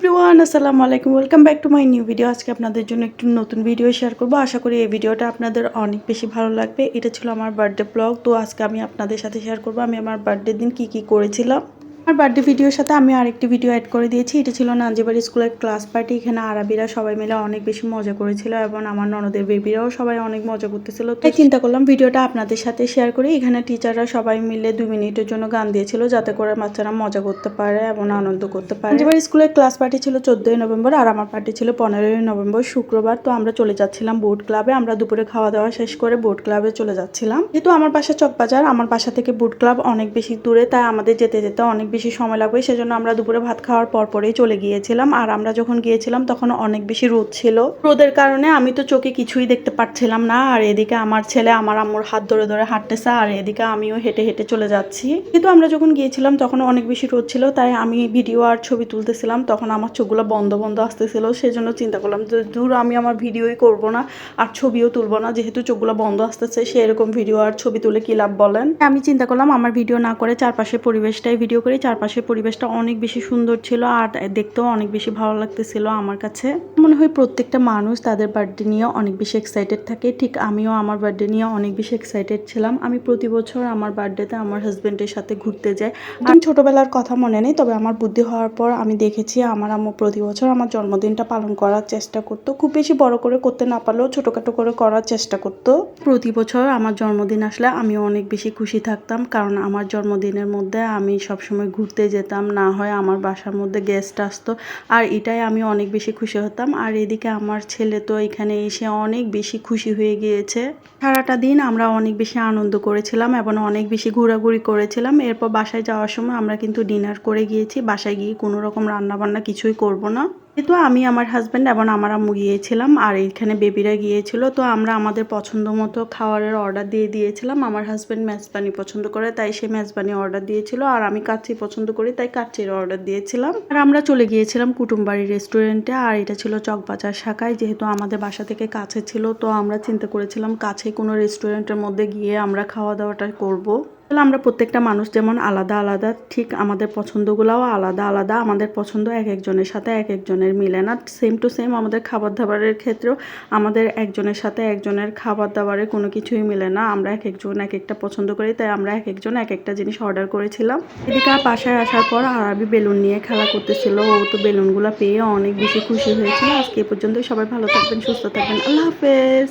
Everyone, আসসালামু আলাইকুম। Welcome back to my new video আজকে আপনাদের জন্য একটু নতুন ভিডিও শেয়ার করব। আশা করি এই ভিডিওটা আপনাদের অনেক বেশি ভালো লাগবে। এটা ছিল আমার বার্থডে ব্লগ তো আজকে আমি আপনাদের সাথে শেয়ার করব। আমি আমার বার্থডের দিন কি কি করেছিলাম। আমার বার্থডে ভিডিওর সাথে আমি আরেকটি ভিডিও অ্যাড করে দিয়েছি। এটা ছিল নাঞ্জিবাড়ি স্কুলের ক্লাস পার্টি এখানে আরবিরা সবাই মিলে অনেক বেশি মজা করেছিল এবং আমার ননদের বেবিরাও সবাই অনেক মজা করতেছিল। তাই চিন্তা করলাম ভিডিওটা আপনাদের সাথে শেয়ার করি। এখানে টিচাররা সবাই মিলে দুই মিনিটের জন্য গান দিয়েছিল যাতে করে বাচ্চারা মজা করতে পারে এবং আনন্দ করতে পারে। নাঞ্জিবাড়ি স্কুলের ক্লাস পার্টি ছিল চোদ্দোই নভেম্বর আর আমার পার্টি ছিল পনেরোই নভেম্বর শুক্রবার। তো আমরা চলে যাচ্ছিলাম বোট ক্লাবে আমরা দুপুরে খাওয়া দাওয়া শেষ করে বোট ক্লাবে চলে যাচ্ছিলাম। যেহেতু আমার বাসা চকবাজার, আমার বাসা থেকে বোট ক্লাব অনেক বেশি দূরে, তাই আমাদের যেতে যেতে অনেক বেশি সময় লাগবে, সেজন্য আমরা দুপুরে ভাত খাওয়ার পর পরেই চলে গিয়েছিলাম। আর আমরা যখন গিয়েছিলাম, তখন অনেক বেশি রোদ ছিল। রোদের কারণে আমি তো চোখে কিছুই দেখতে পাচ্ছিলাম না, আর এদিকে আমার ছেলে আমার আম্মুর হাত ধরে ধরে হাঁটতেছে, আর এদিকে আমিও হেঁটে হেঁটে চলে যাচ্ছি। কিন্তু আমরা যখন গিয়েছিলাম, তখন অনেক বেশি রোদ ছিল, তাই আমি ভিডিও আর ছবি তুলতেছিলাম। তখন আমার চোখগুলো বন্ধ বন্ধ আসতেছিল, সেজন্য চিন্তা করলাম যে দূর আমি আমার ভিডিওই করব না, আর ছবিও তুলব না। যেহেতু চোখগুলো বন্ধ আসতেছে, সেরকম ভিডিও আর ছবি তুলে কি লাভ বলেন? আমি চিন্তা করলাম, আমার ভিডিও না করে চারপাশের পরিবেশটাই ভিডিও করি। চারপাশের পরিবেশটা অনেক বেশি সুন্দর ছিল আর দেখতেও অনেক বেশি ভালো লাগতেছিল আমার কাছে। মনে হয় প্রত্যেকটা মানুষ তাদের বার্থডে নিয়ে অনেক বেশি এক্সাইটেড থাকে। ঠিক আমিও আমার বার্থডে নিয়ে অনেক বেশি এক্সাইটেড ছিলাম। আমি প্রতি বছর আমার বার্থডেতে আমার হাজব্যান্ডের সাথে ঘুরতে যাই। আমি ছোটবেলার কথা মনে নেই, তবে আমার বুদ্ধি হওয়ার পর আমি দেখেছি আমার আম্মু প্রতি বছর আমার জন্মদিনটা পালন করার চেষ্টা করতো। খুব বেশি বড় করে করতে না পারলেও ছোটোখাটো করে করার চেষ্টা করতো। প্রতি বছর আমার জন্মদিন আসলে আমি অনেক বেশি খুশি থাকতাম, কারণ আমার জন্মদিনের মধ্যে আমি সবসময় ঘুরতে যেতাম, না হয় আমার বাসার মধ্যে গেস্ট আসতো। আর এটাই আমি অনেক বেশি খুশি হতাম। আর এদিকে আমার ছেলে তো এখানে এসে অনেক বেশি খুশি হয়ে গিয়েছে। সারাটা দিন আমরা অনেক বেশি আনন্দ করেছিলাম এবং অনেক বেশি ঘোরাঘুরি করেছিলাম। এরপর বাসায় যাওয়ার সময় আমরা কিন্তু ডিনার করে গিয়েছি। বাসায় গিয়ে কোনো রকম রান্নাবান্না কিছুই করব না। যেহেতু আমি আমার হাজব্যান্ড এবং আমার আম্মু গিয়েছিলাম, আর এইখানে বেবিরা গিয়েছিল। তো আমরা আমাদের পছন্দ মতো খাবারের অর্ডার দিয়ে দিয়েছিলাম। আমার হাজব্যান্ড মেজবানি পছন্দ করে, তাই সে মেজবানি অর্ডার দিয়েছিল। আর আমি কাচ্চি পছন্দ করি, তাই কাচ্চির অর্ডার দিয়েছিলাম। আর আমরা চলে গিয়েছিলাম কুটুমবাড়ি রেস্টুরেন্টে আর এটা ছিল চকবাজার শাখায়, যেহেতু আমাদের বাসা থেকে কাছে ছিল। তো আমরা চিন্তা করেছিলাম কাছে কোনো রেস্টুরেন্টের মধ্যে গিয়ে আমরা খাওয়া দাওয়াটা করব। আসলে আমরা প্রত্যেকটা মানুষ যেমন আলাদা আলাদা, ঠিক আমাদের পছন্দগুলোও আলাদা আলাদা, আমাদের পছন্দ এক একজনের সাথে এক একজনের মিলে না সেম টু সেম আমাদের খাবার দাবারের ক্ষেত্রেও আমাদের একজনের সাথে একজনের খাবার দাবারের কোনো কিছুই মিলে না, আমরা এক একজন এক একটা পছন্দ করি, তাই আমরা এক একজন এক একটা জিনিস অর্ডার করেছিলাম। এদিকে বাসায় আসার পর আরবি বেলুন নিয়ে খেলা করতেছিল, ও তো বেলুনগুলো পেয়ে অনেক বেশি খুশি হয়েছিল, আজকে এ পর্যন্ত সবাই ভালো থাকবেন, সুস্থ থাকবেন, আল্লাহ হাফেজ।